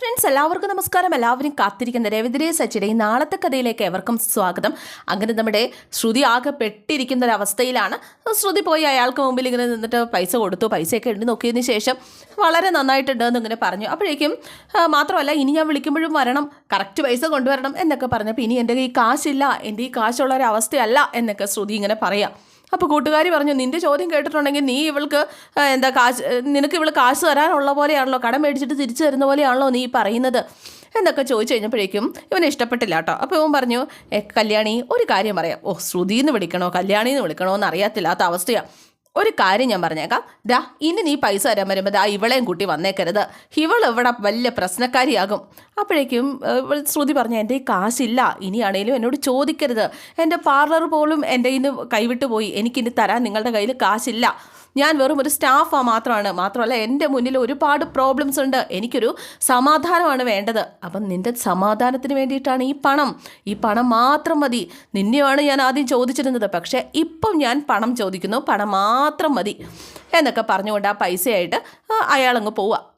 Friends എല്ലാവർക്കും നമസ്കാരം. എല്ലാവരും കാത്തിരിക്കുന്ന രവിതിരെ സച്ചിയുടെ ഈ നാളത്തെ കഥയിലേക്ക് എവർക്കും സ്വാഗതം. അങ്ങനെ നമ്മുടെ ശ്രുതി ആകെ പെട്ടിരിക്കുന്ന ഒരവസ്ഥയിലാണ് ശ്രുതി പോയി അയാൾക്ക് മുമ്പിൽ ഇങ്ങനെ നിന്നിട്ട് പൈസ കൊടുത്തു. പൈസയൊക്കെ എണ്ണി നോക്കിയതിന് ശേഷം വളരെ നന്നായിട്ടുണ്ട് എന്നിങ്ങനെ പറഞ്ഞു. അപ്പോഴേക്കും മാത്രമല്ല ഇനി ഞാൻ വിളിക്കുമ്പോഴും വരണം. കറക്റ്റ് പൈസ കൊണ്ടുവരണം എന്നൊക്കെ പറഞ്ഞപ്പോൾ ഇനി എന്റെ ഈ കാശില്ല. എന്റെ ഈ കാശുള്ള ഒരു അവസ്ഥയല്ല എന്നൊക്കെ ശ്രുതി ഇങ്ങനെ പറയാം. അപ്പോൾ കൂട്ടുകാരി പറഞ്ഞു നിന്റെ ചോദ്യം കേട്ടിട്ടുണ്ടെങ്കിൽ നീ ഇവൾക്ക് എന്താ കാശ് നിനക്ക് ഇവൾ കാശ് തരാനുള്ള പോലെയാണല്ലോ കടം മേടിച്ചിട്ട് തിരിച്ചു തരുന്ന പോലെയാണല്ലോ നീ പറയുന്നത്? എന്നൊക്കെ ചോദിച്ചു കഴിഞ്ഞപ്പോഴേക്കും ഇവന് ഇഷ്ടപ്പെട്ടില്ല കേട്ടോ. അപ്പോൾ ഇവൻ പറഞ്ഞു കല്യാണി ഒരു കാര്യം പറയാം. ഓ ശ്രുതിന്ന് വിളിക്കണോ കല്യാണി എന്ന് വിളിക്കണോ എന്ന് അറിയാത്തില്ലാത്ത അവസ്ഥയാണ് ഒരു കാര്യം ഞാൻ പറഞ്ഞേക്കാം. ദാ ഇനി നീ പൈസ തരാൻ വരുമ്പോൾ ദാ ഇവളെയും കൂട്ടി വന്നേക്കരുത്. ഇവൾ ഇവിടെ വലിയ പ്രശ്നക്കാരിയാകും. അപ്പോഴേക്കും ശ്രുതി പറഞ്ഞു എന്റെ ഈ കാശില്ല. ഇനിയാണേലും എന്നോട് ചോദിക്കരുത്. എന്റെ പാർലർ പോലും എന്റെ ഇന്ന് കൈവിട്ട് പോയി. എനിക്കിനി തരാൻ നിങ്ങളുടെ കയ്യിൽ കാശില്ല. ഞാൻ വെറും ഒരു സ്റ്റാഫാ മാത്രമാണ് മാത്രമല്ല എന്റെ മുന്നിൽ ഒരുപാട് പ്രോബ്ലംസ് ഉണ്ട്. എനിക്കൊരു സമാധാനമാണ് വേണ്ടത്. അപ്പം നിന്റെ സമാധാനത്തിന് വേണ്ടിയിട്ടാണ് ഈ പണം. ഈ പണം മാത്രം മതി. നിന്നെയാണ് ഞാൻ ആദ്യം ചോദിച്ചിരുന്നത്. പക്ഷേ ഇപ്പം ഞാൻ പണം ചോദിക്കുന്നു. പണം മാത്രം മതി. എന്നൊക്കെ പറഞ്ഞുകൊണ്ട് ആ പൈസയായിട്ട് അയാളങ്ങ് പോവുക.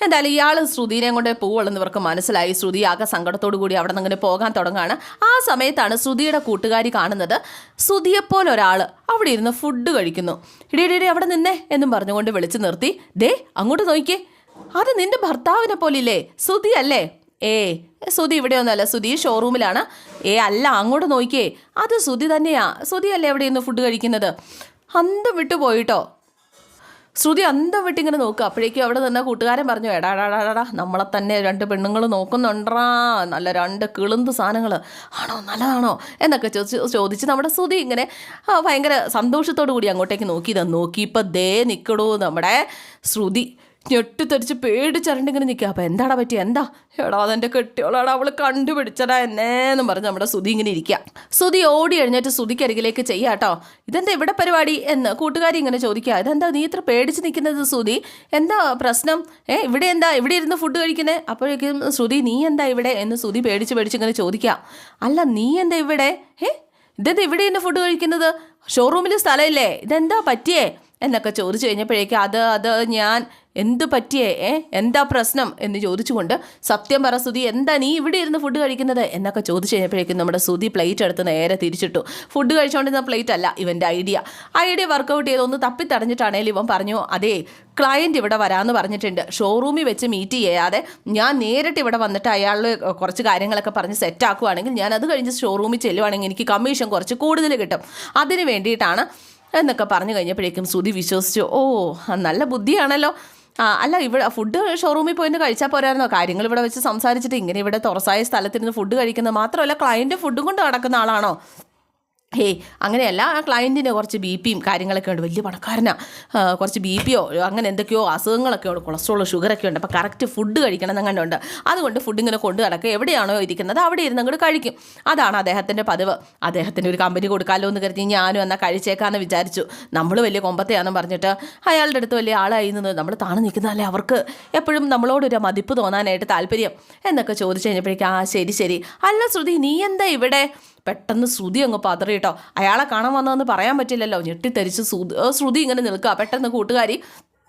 എന്തായാലും ഇയാൾ ശ്രുതിനെ കൊണ്ട് പോവുള്ളെന്ന് ഇവർക്ക് മനസ്സിലായി. ശ്രുതി ആകെ സങ്കടത്തോടു കൂടി അവിടെ നിന്ന് പോകാൻ തുടങ്ങുകയാണ്. ആ സമയത്താണ് ശ്രുതിയുടെ കൂട്ടുകാരി കാണുന്നത് ശ്രുതിയെപ്പോലെ ഒരാൾ അവിടെ ഇരുന്ന് ഫുഡ് കഴിക്കുന്നു. ഇടി ഇടി, ഇടി അവിടെ നിന്നേ എന്നും പറഞ്ഞുകൊണ്ട് വിളിച്ചു നിർത്തി. ദേ അങ്ങോട്ട് നോക്കിക്കേ അത് നിന്റെ ഭർത്താവിനെ പോലില്ലേ? ശ്രുതി അല്ലേ? ഏ ശ്രുതി ഇവിടെയൊന്നുമല്ല ശ്രുതി ഷോറൂമിലാണ് ഏ അല്ല അങ്ങോട്ട് നോക്കിയേ. അത് ശ്രുതി തന്നെയാ. ശ്രുതി അല്ലേ എവിടെ ഇരുന്ന് ഫുഡ് കഴിക്കുന്നത്? അന്തം വിട്ടു പോയിട്ടോ ശ്രുതി അന്തം വിട്ടിങ്ങനെ നോക്കുക അപ്പോഴേക്കും അവിടെ നിന്ന് കൂട്ടുകാരൻ പറഞ്ഞു എടാ എടാ എടാ, എടാ നമ്മളെ തന്നെ രണ്ട് പെണ്ണുങ്ങൾ നോക്കുന്നുണ്ടാ നല്ല രണ്ട് കിളുന്ത് സാധനങ്ങൾ ആണോ? നല്ലതാണോ? എന്നൊക്കെ ചോദിച്ച് ചോദിച്ച് നമ്മുടെ ശ്രുതി ഇങ്ങനെ ഭയങ്കര സന്തോഷത്തോടു കൂടി അങ്ങോട്ടേക്ക് നോക്കി. നോക്കിയപ്പോൾ ദേ നിൽക്കടൂ നമ്മുടെ ശ്രുതി. ഞെട്ടിത്തെറിച്ച് പേടിച്ചരണ്ട് ഇങ്ങനെ നിൽക്കുക. അപ്പം എന്താടാ പറ്റി എന്താ? എടാ അതെന്റെ കെട്ടിയോളാടാ അവൾ കണ്ടുപിടിച്ചടാ എന്നേന്നും പറഞ്ഞ് നമ്മുടെ സുതി ഇങ്ങനെ ഇരിക്കുക. സുതി ഓടി എഴുന്നേറ്റ് സുതിക്കരികിലേക്ക് ചെയ്യാട്ടോ ഇതെന്താ ഇവിടെ പരിപാടി എന്ന് കൂട്ടുകാരി ഇങ്ങനെ ചോദിക്കുക. ഇതെന്താ നീ ഇത്ര പേടിച്ച് നിൽക്കുന്നത് സുതി എന്താ പ്രശ്നം? ഏ ഇവിടെ എന്താ? ഇവിടെ ഇരുന്ന് ഫുഡ് കഴിക്കുന്നത് അപ്പോഴേക്കും സുതി നീ എന്താ ഇവിടെ? എന്ന് സുതി പേടിച്ച് പേടിച്ച് ഇങ്ങനെ ചോദിക്കുക. അല്ല നീ എന്താ ഇവിടെ? ഏ ഇതെന്താ ഇവിടെ ഇരുന്ന് ഫുഡ് കഴിക്കുന്നത്? ഷോറൂമിൽ സ്ഥലമില്ലേ? ഇതെന്താ പറ്റിയേ? എന്നൊക്കെ ചോദിച്ചു കഴിഞ്ഞപ്പോഴേക്കും അത് അത് ഞാൻ എന്ത് പറ്റിയേ? ഏ എന്താ പ്രശ്നം? എന്ന് ചോദിച്ചുകൊണ്ട് സത്യം പറ സുതി എന്താ നീ ഇവിടെ ഇരുന്ന് ഫുഡ് കഴിക്കുന്നത്? എന്നൊക്കെ ചോദിച്ചു കഴിഞ്ഞപ്പോഴേക്കും നമ്മുടെ സുതി പ്ലേറ്റ് എടുത്ത് നേരെ തിരിച്ചിട്ടു. ഫുഡ് കഴിച്ചുകൊണ്ടിരുന്ന പ്ലേറ്റ് അല്ല ഇവന്റെ ഐഡിയ ഐഡിയ വർക്കൗട്ട് ചെയ്ത് ഒന്ന് തപ്പിത്തടഞ്ഞിട്ടാണേലും ഇവൻ പറഞ്ഞു അതേ ക്ലയന്റ് ഇവിടെ വരാമെന്ന് പറഞ്ഞിട്ടുണ്ട്. ഷോറൂമിൽ വെച്ച് മീറ്റ് ചെയ്യാതെ ഞാൻ നേരിട്ട് ഇവിടെ വന്നിട്ട് അയാൾ കുറച്ച് കാര്യങ്ങളൊക്കെ പറഞ്ഞ് സെറ്റ് ആക്കുവാണെങ്കിൽ ഞാൻ അത് കഴിഞ്ഞ് ഷോറൂമിൽ ചെല്ലുവാണെങ്കിൽ എനിക്ക് കമ്മീഷൻ കുറച്ച് കൂടുതൽ കിട്ടും. അതിന് വേണ്ടിയിട്ടാണ് എന്നൊക്കെ പറഞ്ഞു കഴിഞ്ഞപ്പോഴേക്കും ശ്രുതി വിശ്വസിച്ചു ഓ നല്ല ബുദ്ധിയാണല്ലോ. ആ അല്ല ഇവിടെ ഫുഡ് ഷോറൂമിൽ പോയിന്ന് കഴിച്ചാൽ പോരായിരുന്നോ? കാര്യങ്ങൾ ഇവിടെ വെച്ച് സംസാരിച്ചിട്ട് ഇങ്ങനെ ഇവിടെ തുറസായ സ്ഥലത്തിരുന്ന് ഫുഡ് കഴിക്കുന്നത് മാത്രമല്ല ക്ലയന്റ് ഫുഡും കൊണ്ട് നടക്കുന്ന ആളാണോ? ഹേയ് അങ്ങനെയല്ല ആ ക്ലയന്റിന് കുറച്ച് ബി പിയും കാര്യങ്ങളൊക്കെ ഉണ്ട്. വലിയ പണക്കാരനാ. കുറച്ച് ബി പിയോ അങ്ങനെ എന്തൊക്കെയോ അസുഖങ്ങളൊക്കെ ഉണ്ട്. കൊളസ്ട്രോൾ ഷുഗറൊക്കെ ഉണ്ട്. അപ്പോൾ കറക്റ്റ് ഫുഡ് കഴിക്കണം എന്നങ്ങണ്ടുണ്ട് അതുകൊണ്ട് ഫുഡ് ഇങ്ങനെ കൊണ്ട് നടക്കുക. എവിടെയാണോ ഇരിക്കുന്നത് അവിടെ ഇരുന്ന് അങ്ങോട്ട് കഴിക്കും. അതാണ് അദ്ദേഹത്തിന്റെ പതിവ്. അദ്ദേഹത്തിന്റെ ഒരു കമ്പനി കൊടുക്കാമല്ലോ എന്ന് കരുതി ഞാനും എന്നാൽ കഴിച്ചേക്കാമെന്ന് വിചാരിച്ചു. നമ്മൾ വലിയ കൊമ്പത്തെയാണെന്ന് പറഞ്ഞിട്ട് അയാളുടെ അടുത്ത് വലിയ ആളായി നിന്ന് നമ്മൾ താണു നിൽക്കുന്നതല്ലേ അവർക്ക്? എപ്പോഴും നമ്മളോടൊരു മതിപ്പ് തോന്നാനായിട്ട് താല്പര്യം എന്നൊക്കെ ചോദിച്ചു കഴിഞ്ഞപ്പോഴേക്കും ആ ശരി ശരി. അല്ല ശ്രുതി നീ എന്താ ഇവിടെ പെട്ടെന്ന് ശ്രുതി അങ്ങ് പതറിയിട്ടോ അയാളെ കാണാൻ വന്നതെന്ന് പറയാൻ പറ്റില്ലല്ലോ. ഞെട്ടിത്തരിച്ച് ശ്രുതി ഇങ്ങനെ നിൽക്കുക. പെട്ടെന്ന് കൂട്ടുകാരി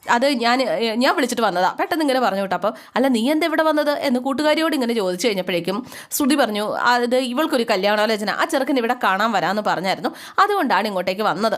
അത് ഞാൻ ഞാൻ വിളിച്ചിട്ട് വന്നതാ. പെട്ടെന്ന് ഇങ്ങനെ പറഞ്ഞു കേട്ടോ അപ്പോൾ അല്ല നീ എന്താ ഇവിടെ വന്നത്? എന്ന് കൂട്ടുകാരിയോട് ഇങ്ങനെ ചോദിച്ചു കഴിഞ്ഞപ്പോഴേക്കും ശ്രുതി പറഞ്ഞു അത് ഇവൾക്കൊരു കല്യാണാലോചന. ആ ചെറുക്കൻ ഇവിടെ കാണാൻ വരാമെന്ന് പറഞ്ഞായിരുന്നു. അതുകൊണ്ടാണ് ഇങ്ങോട്ടേക്ക് വന്നത്.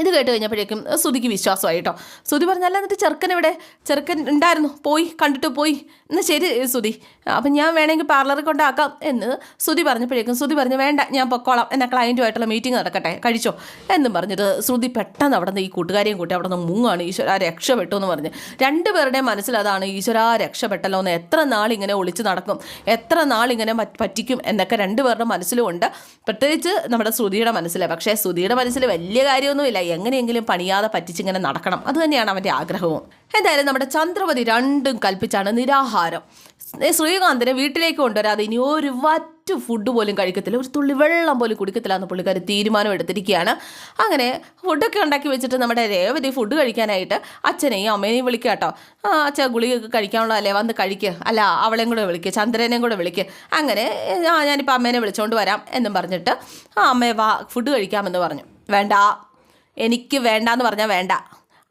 ഇത് കേട്ട് കഴിഞ്ഞപ്പോഴേക്കും ശ്രുതിക്ക് വിശ്വാസമായി കേട്ടോ ശ്രുതി പറഞ്ഞല്ല എന്നിട്ട് ചെറുക്കൻ ഇവിടെ ചെറുക്കൻ ഉണ്ടായിരുന്നു. പോയി കണ്ടിട്ട് പോയി. എന്നാൽ ശരി ശ്രുതി. അപ്പം ഞാൻ വേണമെങ്കിൽ പാർലറിൽ കൊണ്ടാക്കാം എന്ന് ശ്രുതി പറഞ്ഞപ്പോഴേക്കും ശ്രുതി പറഞ്ഞു വേണ്ട ഞാൻ പൊക്കോളാം. എന്നാൽ ക്ലയന്റുമായിട്ടുള്ള മീറ്റിംഗ് നടക്കട്ടെ. കഴിച്ചോ? എന്നും പറഞ്ഞിട്ട് ശ്രുതി പെട്ടെന്ന് അവിടെ നിന്ന് ഈ കൂട്ടുകാരെയും കൂട്ടി അവിടെ നിന്ന് മുങ്ങാണ് ഈശ്വര രക്ഷപ്പെട്ടു എന്ന് പറഞ്ഞ്. രണ്ടുപേരുടെയും മനസ്സിൽ അതാണ് ഈശ്വര രക്ഷപ്പെട്ടല്ലോ എന്ന് എത്ര നാളിങ്ങനെ ഒളിച്ച് നടക്കും എത്ര നാളിങ്ങനെ പറ്റിക്കും എന്നൊക്കെ രണ്ടുപേരുടെ മനസ്സിലുമുണ്ട് പ്രത്യേകിച്ച് നമ്മുടെ ശ്രുതിയുടെ മനസ്സിലെ. പക്ഷേ ശ്രുതിയുടെ മനസ്സിൽ വലിയ കാര്യമൊന്നുമില്ല. എങ്ങനെയെങ്കിലും പണിയാതെ പറ്റിച്ചിങ്ങനെ നടക്കണം. അതുതന്നെയാണ് അവന്റെ ആഗ്രഹവും. എന്തായാലും നമ്മുടെ ചന്ദ്രമതി രണ്ടും കൽപ്പിച്ചാണ് നിരാഹാരം. ശ്രീകാന്തിനെ വീട്ടിലേക്ക് കൊണ്ടുവരാതെ ഇനി ഒരു വറ്റ് ഫുഡ് പോലും കഴിക്കത്തില്ല. ഒരു തുള്ളി വെള്ളം പോലും കുടിക്കത്തില്ല എന്ന് പുള്ളിക്കാർ തീരുമാനം എടുത്തിരിക്കുകയാണ്. അങ്ങനെ ഫുഡൊക്കെ ഉണ്ടാക്കി വെച്ചിട്ട് നമ്മുടെ രേവതി ഫുഡ് കഴിക്കാനായിട്ട് അച്ഛനെയും അമ്മേനെയും വിളിക്കുക കേട്ടോ. അച്ഛൻ ഗുളിക കഴിക്കാനുള്ള അല്ലേ? വന്ന് കഴിക്കുക അല്ല അവളെയും കൂടെ വിളിക്കുക ചന്ദ്രനെയും കൂടെ വിളിക്കുക അങ്ങനെ ഞാനിപ്പോൾ അമ്മേനെ വിളിച്ചുകൊണ്ട് വരാം എന്നും പറഞ്ഞിട്ട് ആ അമ്മയെ വാ ഫുഡ് കഴിക്കാമെന്ന് പറഞ്ഞു. വേണ്ട. എനിക്ക് വേണ്ട എന്ന് പറഞ്ഞാൽ വേണ്ട.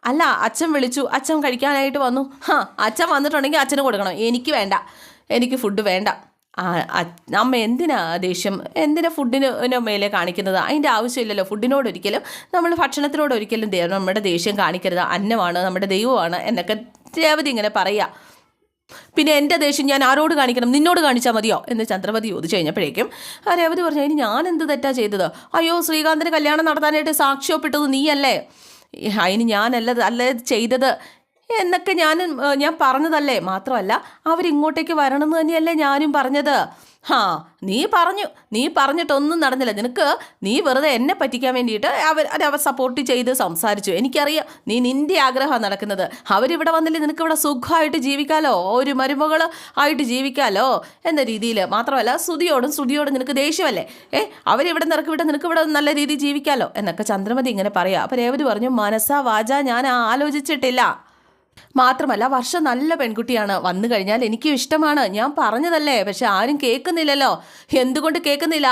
അല്ല അച്ഛൻ വിളിച്ചു. അച്ഛൻ കഴിക്കാനായിട്ട് വന്നു. ഹാ അച്ഛൻ വന്നിട്ടുണ്ടെങ്കിൽ അച്ഛന് കൊടുക്കണം. എനിക്ക് വേണ്ട. എനിക്ക് ഫുഡ് വേണ്ട. അമ്മ എന്തിനാ ദേഷ്യം? എന്തിനാ ഫുഡിന് മേലെ കാണിക്കുന്നത്? അതിന്റെ ആവശ്യമില്ലല്ലോ. ഫുഡിനോട് ഒരിക്കലും നമ്മൾ ഭക്ഷണത്തിനോട് ഒരിക്കലും നമ്മുടെ ദേഷ്യം കാണിക്കരുത്. അന്നമാണ് നമ്മുടെ ദൈവമാണ് എന്നൊക്കെ രേവതി ഇങ്ങനെ പറയുക പിന്നെ എന്റെ ദേഷ്യം ഞാൻ ആരോട് കാണിക്കണം? നിന്നോട് കാണിച്ചാൽ മതിയോ? എന്ന് ചന്ദ്രപതി ചോദിച്ചു കഴിഞ്ഞപ്പോഴേക്കും രേവതി പറഞ്ഞു ഇനി ഞാൻ എന്ത് തെറ്റാ ചെയ്തത്? അയ്യോ ശ്രീകാന്തിന് കല്യാണം നടത്താനായിട്ട് സാക്ഷ്യപ്പെട്ടത് നീയല്ലേ? അതിന് ഞാനല്ല അല്ലേ ചെയ്തത് എന്നൊക്കെ ഞാൻ ഞാൻ പറഞ്ഞതല്ലേ? മാത്രമല്ല അവരിങ്ങോട്ടേക്ക് വരണമെന്ന് തന്നെയല്ലേ ഞാനും പറഞ്ഞത്. ഹാ നീ പറഞ്ഞു നീ പറഞ്ഞിട്ടൊന്നും നടന്നില്ല. നിനക്ക് നീ വെറുതെ എന്നെ പറ്റിക്കാൻ വേണ്ടിയിട്ട് അവർ അവർ സപ്പോർട്ട് ചെയ്ത് സംസാരിച്ചു. എനിക്കറിയാം നീ നിന്റെ ആഗ്രഹമാണ് നടക്കുന്നത്. അവരിവിടെ വന്നില്ലേ നിനക്ക് ഇവിടെ സുഖമായിട്ട് ജീവിക്കാലോ? ഒരു മരുമകൾ ആയിട്ട് ജീവിക്കാലോ? എന്ന രീതിയിൽ മാത്രമല്ല ശ്രുതിയോടും ശ്രുതിയോടും നിനക്ക് ദേഷ്യമല്ലേ? ഏ അവരിവിടെ നിനക്ക് ഇവിടെ നിനക്ക് ഇവിടെ നല്ല രീതിയിൽ ജീവിക്കാലോ? എന്നൊക്കെ ചന്ദ്രമതി ഇങ്ങനെ പറയാം. അപ്പോൾ രേവതി പറഞ്ഞു മനസ്സാ വാച ഞാൻ ആലോചിച്ചിട്ടില്ല. മാത്രമല്ല വർഷ നല്ല പെൺകുട്ടിയാണ്. വന്നു കഴിഞ്ഞാൽ എനിക്കും ഇഷ്ടമാണ്. ഞാൻ പറഞ്ഞതല്ലേ? പക്ഷെ ആരും കേൾക്കുന്നില്ലല്ലോ. എന്തുകൊണ്ട് കേൾക്കുന്നില്ല?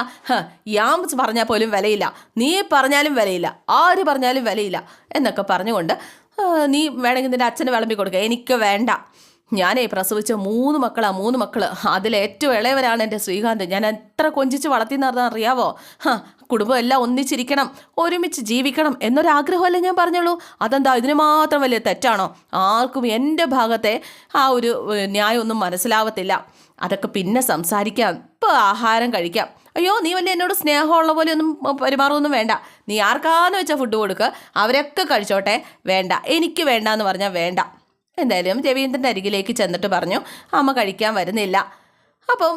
ഞാൻ പറഞ്ഞാൽ പോലും വിലയില്ല. നീ പറഞ്ഞാലും വിലയില്ല. ആര് പറഞ്ഞാലും വിലയില്ല. എന്നൊക്കെ പറഞ്ഞുകൊണ്ട് നീ വേണമെങ്കിൽ നിന്റെ അച്ഛന് വിളമ്പി കൊടുക്കുക എനിക്ക് വേണ്ട. ഞാനേ പ്രസവിച്ച മൂന്ന് മക്കളാ മൂന്ന് മക്കൾ. അതിൽ ഏറ്റവും ഇളയവരാണ് എന്റെ ശ്രീകാന്ത്. ഞാൻ എത്ര കൊഞ്ചിച്ച് വളർത്തിയെന്നറിഞ്ഞാൽ അറിയാവോ? കുടുംബം എല്ലാം ഒന്നിച്ചിരിക്കണം ഒരുമിച്ച് ജീവിക്കണം എന്നൊരാഗ്രഹമല്ലേ ഞാൻ പറഞ്ഞുള്ളൂ. അതെന്താ ഇതിന് മാത്രം വലിയ തെറ്റാണോ? ആർക്കും എന്റെ ഭാഗത്തെ ആ ഒരു ന്യായമൊന്നും മനസ്സിലാവത്തില്ല. അതൊക്കെ പിന്നെ സംസാരിക്കാം ഇപ്പോൾ ആഹാരം കഴിക്കാം. അയ്യോ നീ വല്ല എന്നോട് സ്നേഹമുള്ള പോലെ ഒന്നും പെരുമാറുമൊന്നും വേണ്ട. നീ ആർക്കാന്ന് വെച്ചാൽ ഫുഡ് കൊടുക്കുക അവരൊക്കെ കഴിച്ചോട്ടെ. വേണ്ട എനിക്ക് വേണ്ട എന്ന് പറഞ്ഞാൽ വേണ്ട. എന്തായാലും രവീന്ദ്രന്റെ അരികിലേക്ക് ചെന്നിട്ട് പറഞ്ഞു അമ്മ കഴിക്കാൻ വരുന്നില്ല. അപ്പം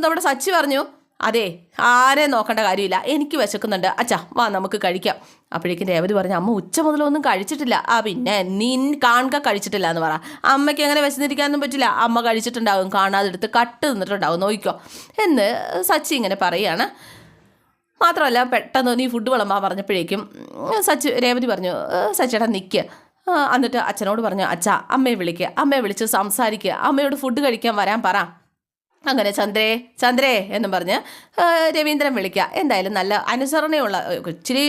നമ്മുടെ സച്ചി പറഞ്ഞു അതെ ആരെ നോക്കേണ്ട കാര്യമില്ല എനിക്ക് വിശക്കുന്നുണ്ട്. അച്ഛാ വാ നമുക്ക് കഴിക്കാം. അപ്പോഴേക്കും രേവതി പറഞ്ഞു അമ്മ ഉച്ച മുതലൊന്നും കഴിച്ചിട്ടില്ല. ആ പിന്നെ നീ കാണുക കഴിച്ചിട്ടില്ല എന്ന് പറ. അമ്മയ്ക്ക് അങ്ങനെ വിശന്നിരിക്കാനൊന്നും പറ്റില്ല. അമ്മ കഴിച്ചിട്ടുണ്ടാവും കാണാതെടുത്ത് കട്ട് നിന്നിട്ടുണ്ടാവും നോക്കിക്കോ. എന്ന് സച്ചി ഇങ്ങനെ പറയുകയാണ്. മാത്രമല്ല പെട്ടെന്ന് നീ ഫുഡ് വിളമ്പാൻ പറഞ്ഞപ്പോഴേക്കും സച്ചി രേവതി പറഞ്ഞു സച്ചിയുടെ നിൽക്കുക എന്നിട്ട് അച്ഛനോട് പറഞ്ഞു അച്ഛ അമ്മയെ വിളിക്കുക അമ്മയെ വിളിച്ച് സംസാരിക്കുക അമ്മയോട് ഫുഡ് കഴിക്കാൻ വരാൻ പറ. അങ്ങനെ ചന്ദ്രേ ചന്ദ്രേ എന്നും പറഞ്ഞ് രവീന്ദ്രൻ വിളിക്കുക എന്തായാലും നല്ല അനുസരണയുള്ള ഇച്ചിരി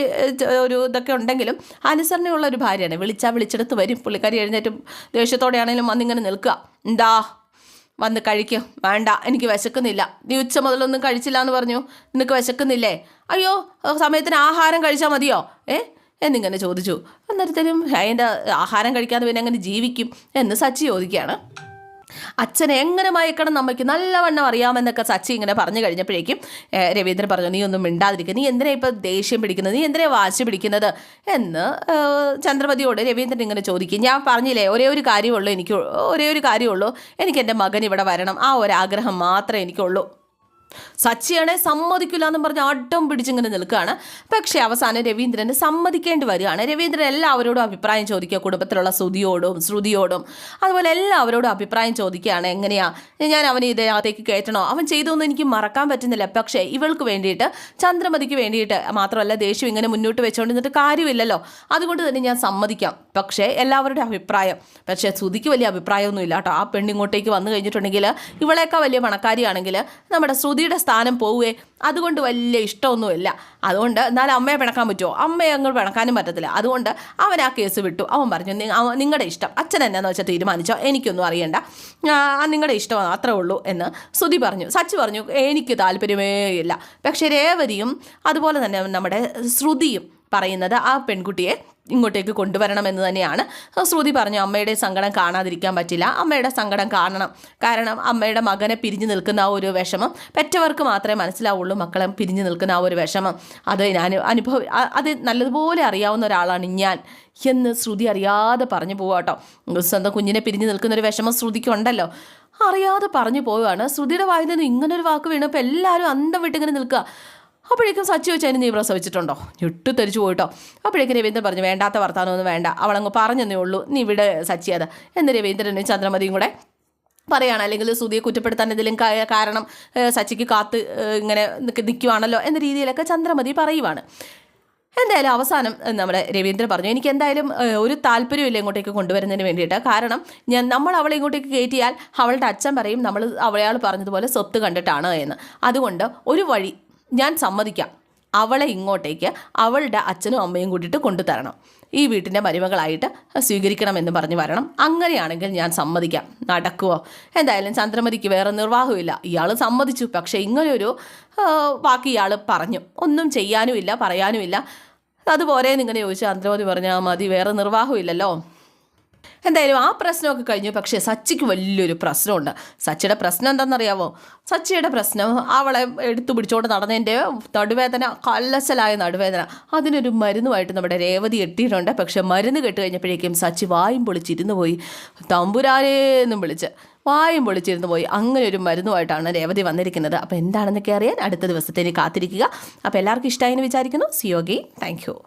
ഒരു ഇതൊക്കെ ഉണ്ടെങ്കിലും അനുസരണയുള്ള ഒരു ഭാര്യയാണ്. വിളിച്ചാൽ വിളിച്ചെടുത്ത് വരും. പുള്ളിക്കാരി എഴുന്നേറ്റും ദേഷ്യത്തോടെയാണെങ്കിലും വന്നിങ്ങനെ നിൽക്കുക എന്താ? വന്ന് കഴിക്കും. വേണ്ട എനിക്ക് വിശക്കുന്നില്ല. നീ ഉച്ച മുതലൊന്നും കഴിച്ചില്ല എന്ന് പറഞ്ഞു. നിനക്ക് വിശക്കുന്നില്ലേ? അയ്യോ സമയത്തിന് ആഹാരം കഴിച്ചാൽ മതിയോ? ഏ? എന്നിങ്ങനെ ചോദിച്ചു. അന്നേരത്തേനും അതിന്റെ ആഹാരം കഴിക്കാതെ പിന്നെ എങ്ങനെ ജീവിക്കും എന്ന് സച്ചി ചോദിക്കുകയാണ്. അച്ഛൻ എങ്ങനെ മയക്കണം നമ്മയ്ക്ക് നല്ലവണ്ണം അറിയാമെന്നൊക്കെ സച്ചി ഇങ്ങനെ പറഞ്ഞു കഴിഞ്ഞപ്പോഴേക്കും രവീന്ദ്രൻ പറഞ്ഞു നീ ഒന്നും മിണ്ടാതിരിക്കുക നീ എന്തിനാ ഇപ്പം ദേഷ്യം പിടിക്കുന്നത്? നീ എന്തിനാ വാശി പിടിക്കുന്നത്? എന്ന് ചന്ദ്രമതിയോട് രവീന്ദ്രൻ ഇങ്ങനെ ചോദിക്കും. ഞാൻ പറഞ്ഞില്ലേ ഒരേ ഒരു കാര്യമുള്ളൂ എനിക്ക് ഒരേ ഒരു കാര്യമുള്ളൂ. എനിക്ക് എന്റെ മകൻ ഇവിടെ വരണം. ആ ഒരു ആഗ്രഹം മാത്രമേ എനിക്കുള്ളൂ. സച്ചിയാണെ സമ്മതിക്കില്ല എന്നും പറഞ്ഞ് അട്ടം പിടിച്ചിങ്ങനെ നിൽക്കുകയാണ്. പക്ഷേ അവസാനം രവീന്ദ്രന് സമ്മതിക്കേണ്ടി വരികയാണ്. രവീന്ദ്രൻ എല്ലാവരോടും അഭിപ്രായം ചോദിക്കുക കുടുംബത്തിലുള്ള ശ്രുതിയോടും ശ്രുതിയോടും. അതുപോലെ എല്ലാവരോടും അഭിപ്രായം ചോദിക്കുകയാണ്. എങ്ങനെയാ? ഞാൻ അവനെ ഇതിനകത്തേക്ക് കയറ്റണോ? അവൻ ചെയ്തൊന്നും എനിക്ക് മറക്കാൻ പറ്റുന്നില്ല. പക്ഷേ ഇവൾക്ക് വേണ്ടിയിട്ട് ചന്ദ്രമതിക്ക് വേണ്ടിയിട്ട് മാത്രമല്ല ദേഷ്യം ഇങ്ങനെ മുന്നോട്ട് വെച്ചുകൊണ്ടിരുന്നിട്ട് കാര്യമില്ലല്ലോ. അതുകൊണ്ട് തന്നെ ഞാൻ സമ്മതിക്കാം. പക്ഷേ എല്ലാവരുടെ അഭിപ്രായം. പക്ഷേ ശ്രുതിക്ക് വലിയ അഭിപ്രായമൊന്നുമില്ല കേട്ടോ. ആ പെണ്ണിങ്ങോട്ടേക്ക് വന്നു കഴിഞ്ഞിട്ടുണ്ടെങ്കിൽ ഇവളേക്കാൾ വലിയ പണക്കാരിയാണെങ്കിൽ നമ്മുടെ ശ്രുതിയുടെ സ്ഥാനം പോവുകയെ അതുകൊണ്ട് വലിയ ഇഷ്ടമൊന്നുമില്ല. അതുകൊണ്ട് എന്നാലും അമ്മയെ പിണക്കാൻ പറ്റുമോ? അമ്മയെ അങ്ങ് പിണക്കാനും പറ്റത്തില്ല. അതുകൊണ്ട് അവൻ ആ കേസ് വിട്ടു. അവൻ പറഞ്ഞു നിങ്ങളുടെ ഇഷ്ടം. അച്ഛൻ എന്നാന്ന് വെച്ചാൽ തീരുമാനിച്ചോ? എനിക്കൊന്നും അറിയണ്ട. നിങ്ങളുടെ ഇഷ്ടം അത്രേ ഉള്ളൂ എന്ന് സുധി പറഞ്ഞു. സച്ചു പറഞ്ഞു എനിക്ക് താല്പര്യമേ ഇല്ല. പക്ഷേ രേവതിയും അതുപോലെ തന്നെ നമ്മുടെ ശ്രുതിയും പറയുന്നത് ആ പെൺകുട്ടിയെ ഇങ്ങോട്ടേക്ക് കൊണ്ടുവരണം എന്ന് തന്നെയാണ്. ശ്രുതി പറഞ്ഞു അമ്മയുടെ സങ്കടം കാണാതിരിക്കാൻ പറ്റില്ല. അമ്മയുടെ സങ്കടം കാണണം. കാരണം അമ്മയുടെ മകനെ പിരിഞ്ഞു നിൽക്കുന്ന ആ ഒരു വിഷമം പെറ്റവർക്ക് മാത്രമേ മനസ്സിലാവുള്ളൂ. മക്കളെ പിരിഞ്ഞു നിൽക്കുന്ന ആ ഒരു വിഷമം. അത് ഞാൻ അനുഭവ അത് നല്ലതുപോലെ അറിയാവുന്ന ഒരാളാണ് ഞാൻ എന്ന് ശ്രുതി അറിയാതെ പറഞ്ഞു പോവാട്ടോ സ്വന്തം കുഞ്ഞിനെ പിരിഞ്ഞു നിൽക്കുന്ന ഒരു വിഷമം ശ്രുതിക്കുണ്ടല്ലോ. അറിയാതെ പറഞ്ഞു പോവുകയാണ്. ശ്രുതിയുടെ വായിൽ നിന്ന് ഇങ്ങനൊരു വാക്ക് വീണപ്പോൾ എല്ലാവരും അന്തം വിട്ടിങ്ങനെ നിൽക്കുക. അപ്പോഴേക്കും സച്ചി വെച്ചതിന് നീ പ്രസവിച്ചിട്ടുണ്ടോ? ഞെട്ടു തെരിച്ചു പോയിട്ടോ. അപ്പോഴേക്കും രവീന്ദ്രൻ പറഞ്ഞു വേണ്ടാത്ത വർത്താനമൊന്നും വേണ്ട. അവളങ്ങ് പറഞ്ഞതേ ഉള്ളൂ. നീ ഇവിടെ സച്ചിയത് എന്ന് രവീന്ദ്രനും ചന്ദ്രമതിയും കൂടെ പറയുകയാണ് അല്ലെങ്കിൽ സുധിയെ കുറ്റപ്പെടുത്താൻ എന്തെങ്കിലും കാരണം സച്ചിക്ക് കാത്ത് ഇങ്ങനെ നിൽക്കുവാണല്ലോ എന്ന രീതിയിലൊക്കെ ചന്ദ്രമതി പറയുവാണ്. എന്തായാലും അവസാനം നമ്മുടെ രവീന്ദ്രൻ പറഞ്ഞു എനിക്ക് എന്തായാലും ഒരു താല്പര്യമില്ല ഇങ്ങോട്ടേക്ക് കൊണ്ടുവരുന്നതിന് വേണ്ടിയിട്ട്. കാരണം ഞാൻ നമ്മൾ അവളെ ഇങ്ങോട്ടേക്ക് കയറ്റിയാൽ അവളുടെ അച്ഛൻ പറയും നമ്മൾ അവളയാൾ പറഞ്ഞതുപോലെ സ്വത്ത് കണ്ടിട്ടാണ് എന്ന്. അതുകൊണ്ട് ഒരു വഴി ഞാൻ സമ്മതിക്കാം. അവളെ ഇങ്ങോട്ടേക്ക് അവളുടെ അച്ഛനും അമ്മയും കൂട്ടിയിട്ട് കൊണ്ടുതരണം. ഈ വീട്ടിന്റെ മരുമകളായിട്ട് സ്വീകരിക്കണമെന്ന് പറഞ്ഞ് വരണം. അങ്ങനെയാണെങ്കിൽ ഞാൻ സമ്മതിക്കാം. നടക്കുവോ? എന്തായാലും ചന്ദ്രമതിക്ക് വേറെ നിർവാഹമില്ല ഇയാൾ സമ്മതിച്ചു. പക്ഷേ ഇങ്ങനെയൊരു ബാക്കി ഇയാൾ പറഞ്ഞു. ഒന്നും ചെയ്യാനുമില്ല പറയാനുമില്ല. അതുപോലെ നിങ്ങനെ ചോദിച്ചു ചന്ദ്രമതി പറഞ്ഞാൽ മതി. വേറെ നിർവാഹമില്ലല്ലോ എന്തായാലും ആ പ്രശ്നമൊക്കെ കഴിഞ്ഞു. പക്ഷേ സച്ചിക്ക് വലിയൊരു പ്രശ്നമുണ്ട്. സച്ചിയുടെ പ്രശ്നം എന്താണെന്നറിയാവോ? സച്ചിയുടെ പ്രശ്നം അവളെ എടുത്തു പിടിച്ചോണ്ട് നടന്നതിന്റെ നടുവേദന കല്ലസലായ നടുവേദന. അതിനൊരു മരുന്നുമായിട്ട് നമ്മുടെ രേവതി എത്തിയിട്ടുണ്ട്. പക്ഷെ മരുന്ന് കെട്ട് കഴിഞ്ഞപ്പോഴേക്കും സച്ചി വായും പൊളിച്ചിരുന്നു പോയി. തമ്പുരാനേന്നും വിളിച്ച് വായും പൊളിച്ചിരുന്നു പോയി. അങ്ങനെ ഒരു മരുന്നുമായിട്ടാണ് രേവതി വന്നിരിക്കുന്നത്. അപ്പോൾ എന്താണെന്നൊക്കെ അറിയാൻ അടുത്ത ദിവസത്തേക്ക് കാത്തിരിക്കുക. അപ്പോൾ എല്ലാവർക്കും ഇഷ്ടമായി എന്ന് വിചാരിക്കുന്നു സിയോഗി താങ്ക് യു